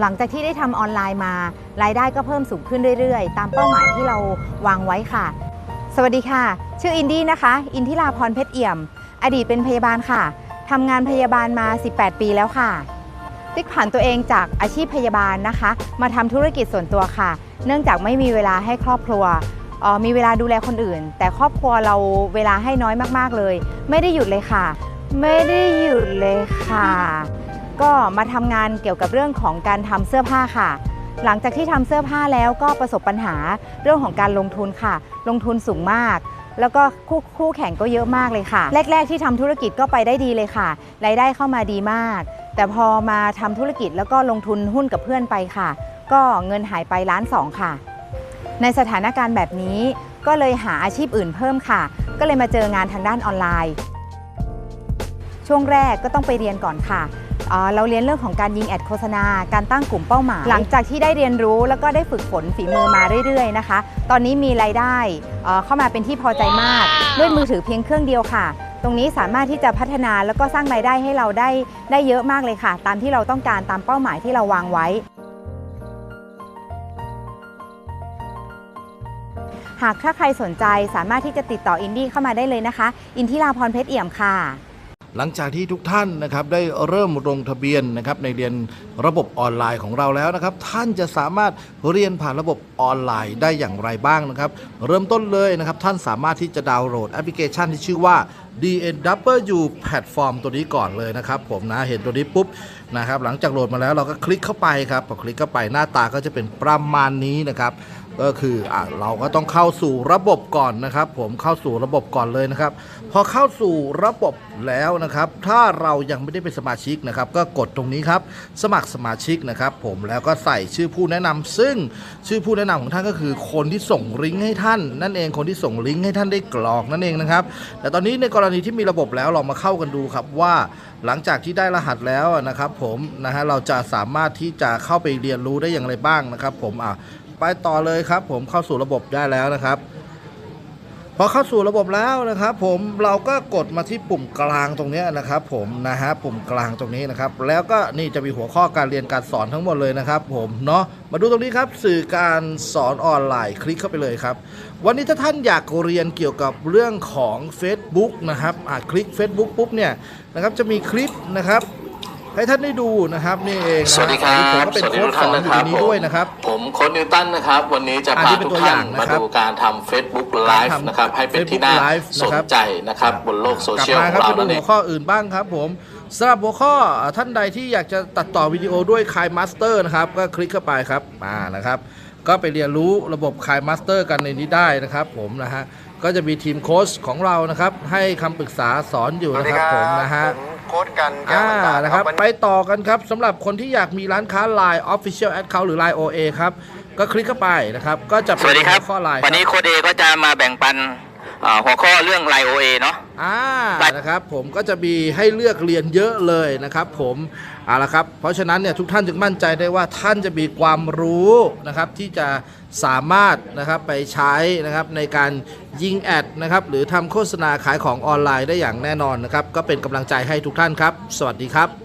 หลังจากที่ได้ทำออนไลน์มา รายได้ก็เพิ่มสูงขึ้นเรื่อยๆ ตามเป้าหมายที่เราวางไว้ค่ะ สวัสดีค่ะ ชื่ออินดี้นะคะ อินทิราพรเพชรเอี่ยม อดีตเป็นพยาบาลค่ะทำงานพยาบาลมา 18 ปีแล้วค่ะติ๊กผ่านตัวเองจากอาชีพพยาบาลนะคะ มาทำธุรกิจส่วนตัวค่ะ เนื่องจากไม่มีเวลาให้ครอบครัวออมีเวลาดูแลคนอื่น แต่ครอบครัวเราเวลาให้น้อยมากๆเลย ไม่ได้หยุดเลยค่ะ ไม่ได้หยุดเลยค่ะ มาทำงานเกี่ยวกับเรื่องของการทำเสื้อผ้าค่ะ หลังจากที่ทำเสื้อผ้าแล้วก็ประสบปัญหาเรื่องของการลงทุนค่ะ ลงทุนสูงมาก แล้วก็คู่คู่แข่งก็เยอะมากเลยค่ะ แรก ๆ ที่ทำธุรกิจก็ไปได้ดีเลยค่ะรายได้เข้ามาดีมาก แต่พอมาทำธุรกิจแล้วก็ลงทุนหุ้นกับเพื่อนไปค่ะ ก็เงินหายไปล้านสองค่ะ ในสถานการณ์แบบนี้ก็เลยหาอาชีพอื่นเพิ่มค่ะ ก็เลยมาเจองานทางด้านออนไลน์ ช่วงแรกก็ต้องไปเรียนก่อนค่ะ เอ่อเราเรียนเรื่องของการยิงแอดโฆษณา การตั้งกลุ่มเป้าหมาย หลังจากที่ได้เรียนรู้แล้วก็ได้ฝึกฝนฝีมือมาเรื่อยๆนะคะ ตอนนี้มีรายได้เอ่อเข้ามาเป็นที่พอใจมาก ด้วยมือถือเพียงเครื่องเดียวค่ะ ตรงนี้สามารถที่จะพัฒนาแล้วก็สร้างรายได้ให้เราได้ได้เยอะมากเลยค่ะ ตามที่เราต้องการตามเป้าหมายที่เราวางไว้หากถ้าใครสนใจสามารถที่จะติดต่ออินดี้เข้ามาได้เลยนะคะ อินทิราพรเพชรเอี่ยมค่ะ หลังจากที่ทุกท่านนะครับได้เริ่มลงทะเบียนนะครับในเรียนระบบออนไลน์ของเราแล้วนะครับ ท่านจะสามารถเรียนผ่านระบบออนไลน์ได้อย่างไรบ้างนะครับ เริ่มต้นเลยนะครับ ท่านสามารถที่จะดาวน์โหลดแอปพลิเคชันที่ชื่อว่า DNW Platform ตัวนี้ก่อนเลยนะครับ ผมนะเห็นตัวนี้ปุ๊บนะครับ หลังจากโหลดมาแล้วเราก็คลิกเข้าไปครับพอคลิกเข้าไปหน้าตาก็จะเป็นประมาณนี้นะครับ ก็คืออเราก็ต้องเข้าสู่ระบบก่อนนะครับ ผมเข้าสู่ระบบก่อนเลยนะครับ พอเข้าสู่ระบบแล้วนะครับ ถ้าเรายังไม่ได้เป็นสมาชิกนะครับ ก็กดตรงนี้ครับ สมัครสมาชิกนะครับ ผมแล้วก็ใส่ชื่อผู้แนะนำซึ่งชื่อผู้แนะนำของท่านก็คือ คนที่ส่งลิงก์ให้ท่าน นั่นเองคนที่ส่งลิงก์ให้ท่านได้กรอกนั่นเองนะครับ แต่ตอนนี้ในกรณีที่มีระบบแล้วเรามาเข้ากันดูครับว่าหลังจากที่ได้รหัสแล้วนะครับ ผมนะฮะเราจะสามารถที่จะเข้าไปเรียนรู้ได้อย่างไรบ้างนะครับ ผมอะ ไปต่อเลยครับ ผมเข้าสู่ระบบได้แล้วนะครับ พอเข้าสู่ระบบแล้วนะครับ ผมเราก็กดมาที่ปุ่มกลางตรงนี้นะครับ ผมนะฮะปุ่มกลางตรงนี้นะครับ แล้วก็นี่จะมีหัวข้อการเรียนการสอนทั้งหมดเลยนะครับ ผมเนาะมาดูตรงนี้ครับ สื่อการสอนออนไลน์คลิกเข้าไปเลยครับ วันนี้ถ้าท่านอยากเรียนเกี่ยวกับเรื่องของ Facebook นะครับอะคลิก Facebook ปุ๊บเนี่ยนะครับจะมีคลิปนะครับ ให้ท่านได้ดูนะครับนี่เองนะสวัสดีครับผมก็เป็นสวัสดีโค้ทุดกสท่าอนนนะอคยู่รับในนี้ด้วยนะครับผมโค้ดนิวตันนะครับ วันนี้จะอันพานี้เป็นทุกตัวอท่าย่านงมานะครับดูการทำ Facebook การ Live ทำนะครับให้เป็นที่น่า Facebook Live สนะนครับใจนะครับบนโลกโซกลับเชียลมาของครับเราไปดูนั่นเอหังวข้ออื่นบ้างครับผม สำหรับหัวข้อท่านใดที่อยากจะตัดต่อวิดีโอด้วยคายมาสเตอร์นะครับ ก็คลิกเข้าไปครับมานะครับ ก็ไปเรียนรู้ระบบคายมาสเตอร์กันในนี้ได้นะครับผมนะฮะก็จะมีทีมโค้ชของเรานะครับ ให้คำปรึกษาสอนอยู่นะครับผมนะฮะผมโค้ดกันแก้วอ่ามันตานะครับวันไปต่อกันครับสำหรับคนที่อยากมีร้านค้า Line Official Account หรือ Line OA ครับ ก็คลิกเข้าไปนะครับ ก็จะสเป็นวัสดีครับหัวข้อ Line วันนี้โค้ดเอก็จะมาแบ่งปันเอ่อ หัวข้อเรื่องไลโอเอเนาะอ่าได้นะครับผมก็จะมีให้เลือกเรียนเยอะเลยนะครับผมเอาละครับเพราะฉะนั้นเนี่ยทุกท่านจึงมั่นใจได้ว่าท่านจะมีความรู้นะครับที่จะสามารถนะครับไปใช้นะครับในการยิงแอดนะครับหรือทำโฆษณาขายของออนไลน์ได้อย่างแน่นอนนะครับก็เป็นกำลังใจให้ทุกท่านครับ สวัสดีครับ